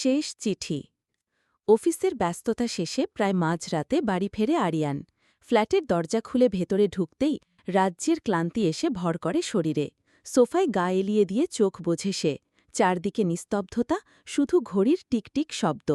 শেষ চিঠি। অফিসের ব্যস্ততা শেষে প্রায় মাঝরাতে বাড়ি ফেরে আরিয়ান। ফ্ল্যাটের দরজা খুলে ভেতরে ঢুকতেই রাজ্যের ক্লান্তি এসে ভর করে শরীরে। সোফায় গা এলিয়ে দিয়ে চোখ বোঝে সে। চারদিকে নিস্তব্ধতা, শুধু ঘড়ির টিকটিক শব্দ।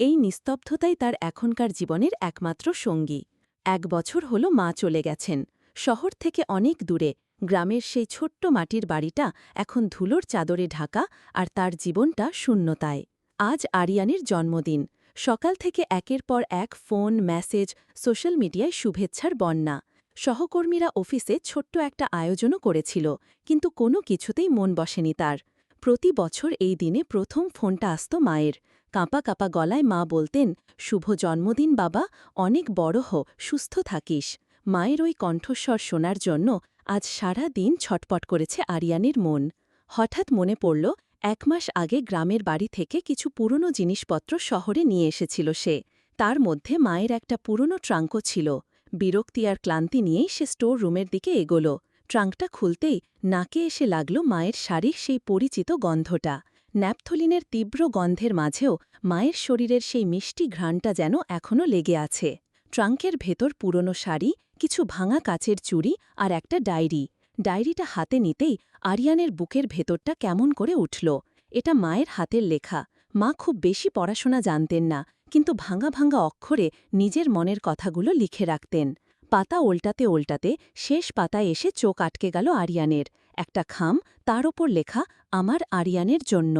এই নিস্তব্ধতাই তার এখনকার জীবনের একমাত্র সঙ্গী। এক বছর হল মা চলে গেছেন। শহর থেকে অনেক দূরে। গ্রামের সেই ছোট্ট মাটির বাড়িটা এখন ধুলোর চাদরে ঢাকা আর তার জীবনটা শূন্যতায়। আজ আরিয়ানের জন্মদিন। সকাল থেকে একের পর এক ফোন, মেসেজ, সোশ্যাল মিডিয়ায় শুভেচ্ছার বন্যা। সহকর্মীরা অফিসে ছোট্ট একটা আয়োজনও করেছিল, কিন্তু কোনো কিছুতেই মন বসেনি তার। প্রতি বছর এই দিনে প্রথম ফোনটা আসত মায়ের। কাঁপা কাঁপা গলায় মা বলতেন, শুভ জন্মদিন বাবা, অনেক বড় হ, সুস্থ থাকিস। মায়ের ওই কণ্ঠস্বর শোনার জন্য আজ সারা দিন ছটপট করেছে আরিয়ানের মন। হঠাৎ মনে পড়ল এক মাস আগে গ্রামের বাড়ি থেকে কিছু পুরনো জিনিসপত্র শহরে নিয়ে এসেছিল সে। তার মধ্যে মায়ের একটা পুরনো ট্রাঙ্কও ছিল। বিরক্তি আর ক্লান্তি নিয়েই সে স্টোর রুমের দিকে এগোল। ট্রাঙ্কটা খুলতেই নাকে এসে লাগল মায়ের শাড়ির সেই পরিচিত গন্ধটা। ন্যাপথলিনের তীব্র গন্ধের মাঝেও মায়ের শরীরের সেই মিষ্টি ঘ্রাণটা যেন এখনও লেগে আছে। ট্রাঙ্কের ভেতর পুরনো শাড়ি, কিছু ভাঙা কাচের চুড়ি আর একটা ডায়েরি। ডায়েরিটা হাতে নিতেই আরিয়ানের বুকের ভেতরটা কেমন করে উঠল। এটা মায়ের হাতের লেখা। মা খুব বেশি পড়াশোনা জানতেন না, কিন্তু ভাঙা ভাঙা অক্ষরে নিজের মনের কথাগুলো লিখে রাখতেন। পাতা ওল্টাতে ওল্টাতে শেষ পাতায় এসে চোখ আটকে গেল আরিয়ানের। একটা খাম, তার ওপর লেখা, আমার আরিয়ানের জন্য।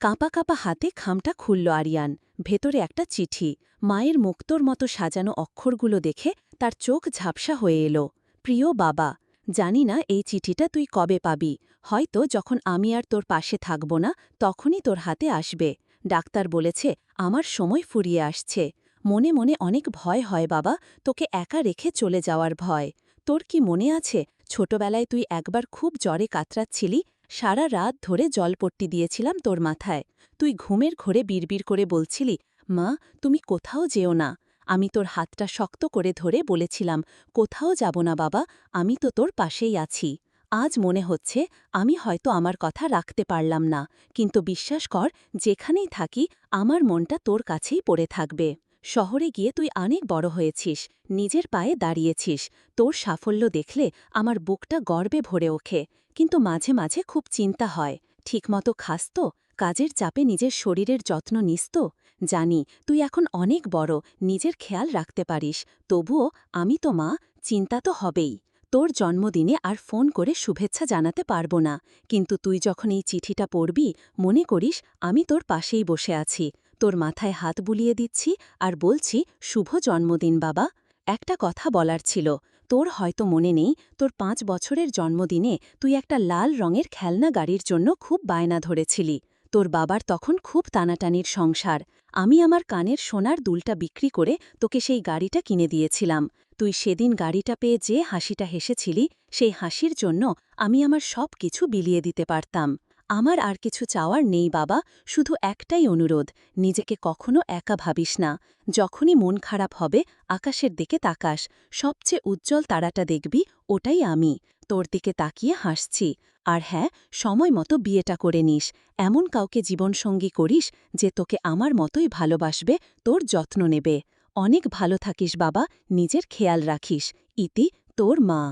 কাঁপা কাঁপা হাতে খামটা খুলল আরিয়ান। ভেতরে একটা চিঠি। মায়ের মুক্তোর মতো সাজানো অক্ষরগুলো দেখে তার চোখ ঝাপসা হয়ে এলো। প্রিয় বাবা জানি না এই চিঠিটা তুই কবে পাবি। হয়তো যখন আমি আর তোর পাশে থাকব না, তখনই তোর হাতে আসবে। ডাক্তার বলেছে, আমার সময় ফুরিয়ে আসছে। মনে মনে অনেক ভয় হয় বাবা, তোকে একা রেখে চলে যাওয়ার ভয়। তোর কি মনে আছে, ছোটবেলায় তুই একবার খুব জ্বরে কাতরাচ্ছিলি? সারা রাত ধরে জলপট্টি দিয়েছিলাম তোর মাথায়। তুই ঘুমের ঘরে বিড়বিড় করে বলছিলি, মা, তুমি কোথাও যেও না। আমি তোর হাতটা শক্ত করে ধরে বলেছিলাম, কোথাও যাব না বাবা, আমি তো তোর পাশেই আছি। আজ মনে হচ্ছে, আমি হয়তো আমার কথা রাখতে পারলাম না। কিন্তু বিশ্বাস কর, যেখানেই থাকি, আমার মনটা তোর কাছেই পড়ে থাকবে। শহরে গিয়ে তুই অনেক বড় হয়েছিস, নিজের পায়ে দাঁড়িয়েছিস। তোর সাফল্য দেখলে আমার বুকটা গর্বে ভরে ওঠে। কিন্তু মাঝে মাঝে খুব চিন্তা হয়, ঠিকমতো খাস তো? কাজের চাপে নিজের শরীরের যত্ন নিস তো। জানি, তুই এখন অনেক বড়, নিজের খেয়াল রাখতে পারিস। তবুও, আমি তো মা, চিন্তা তো হবেই। তোর জন্মদিনে আর ফোন করে শুভেচ্ছা জানাতে পারব না। কিন্তু তুই যখন এই চিঠিটা পড়বি, মনে করিস, আমি তোর পাশেই বসে আছি। তোর মাথায় হাত বুলিয়ে দিচ্ছি আর বলছি, শুভ জন্মদিন বাবা। একটা কথা বলার ছিল। তোর হয়তো মনে নেই, তোর পাঁচ বছরের জন্মদিনে তুই একটা লাল রঙের খেলনা গাড়ির জন্য খুব বায়না ধরেছিলি। তোর বাবার তখন খুব টানাটানির সংসার। আমি আমার কানের সোনার দুলটা বিক্রি করে তোকে সেই গাড়িটা কিনে দিয়েছিলাম। তুই সেদিন গাড়িটা পেয়ে যে হাসিটা হেসেছিলি, সেই হাসির জন্য আমি আমার সব কিছু বিলিয়ে দিতে পারতাম। আমার আর কিছু চাওয়ার নেই বাবা, শুধু একটাই অনুরোধ, নিজেকে কখনো একা ভাবিস না। যখনই মন খারাপ হবে, আকাশের দিকে তাকাস। সবচেয়ে উজ্জ্বল তারাটা দেখবি, ওটাই আমি। তোর দিকে তাকিয়ে হাসছি। আর হ্যাঁ সময় মতো বিয়েটা করে নিস। এমন কাউকে জীবনসঙ্গী করিস যে তোকে আমার মতোই ভালোবাসবে, তোর যত্ন নেবে। অনেক ভালো থাকিস বাবা, নিজের খেয়াল রাখিস। ইতি, তোর মা।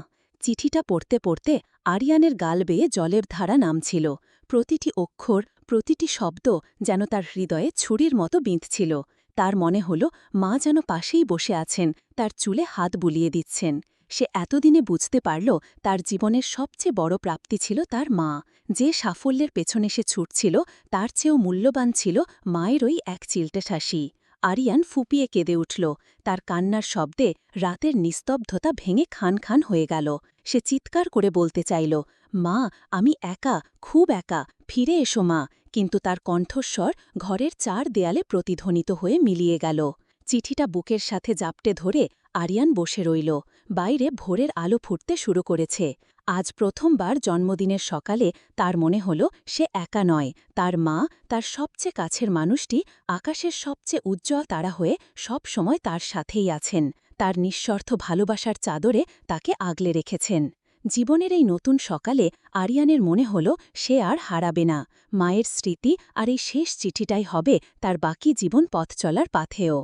চিঠিটা পড়তে পড়তে আরিয়ানের গাল বেয়ে জলের ধারা নামছিল। প্রতিটি অক্ষর, প্রতিটি শব্দ যেন তার হৃদয়ে ছুরির মতো বিঁধছিল। তার মনে হল মা যেন পাশেই বসে আছেন, তার চুলে হাত বুলিয়ে দিচ্ছেন। সে এতদিনে বুঝতে পারল তার জীবনের সবচেয়ে বড় প্রাপ্তি ছিল তার মা। যে সাফল্যের পেছনে সে ছুটছিল, তার চেয়েও মূল্যবান ছিল মায়ের ওই এক চিলটে শাসি। আরিয়ান ফুপিয়ে কেঁদে উঠল। তার কান্নার শব্দে রাতের নিস্তব্ধতা ভেঙে খান খান হয়ে গেল। সে চিৎকার করে বলতে চাইল, মা, আমি একা, খুব একা, ফিরে এসো মা। কিন্তু তার কণ্ঠস্বর ঘরের চার দেয়ালে প্রতিধ্বনিত হয়ে মিলিয়ে গেল। চিঠিটা বুকের সাথে জাপটে ধরে আরিয়ান বসে রইল। বাইরে ভোরের আলো ফুটতে শুরু করেছে। আজ প্রথমবার জন্মদিনের সকালে তার মনে হল সে একা নয়। তার মা, তার সবচেয়ে কাছের মানুষটি, আকাশের সবচেয়ে উজ্জ্বল তারা হয়ে সব সময় তার সাথেই আছেন। তার নিঃস্বার্থ ভালোবাসার চাদরে তাকে আগলে রেখেছেন। জীবনের এই নতুন সকালে আরিয়ানের মনে হল সে আর হারাবে না। মায়ের স্মৃতি আর এই শেষ চিঠিটাই হবে তার বাকি জীবন পথ চলার পাথেও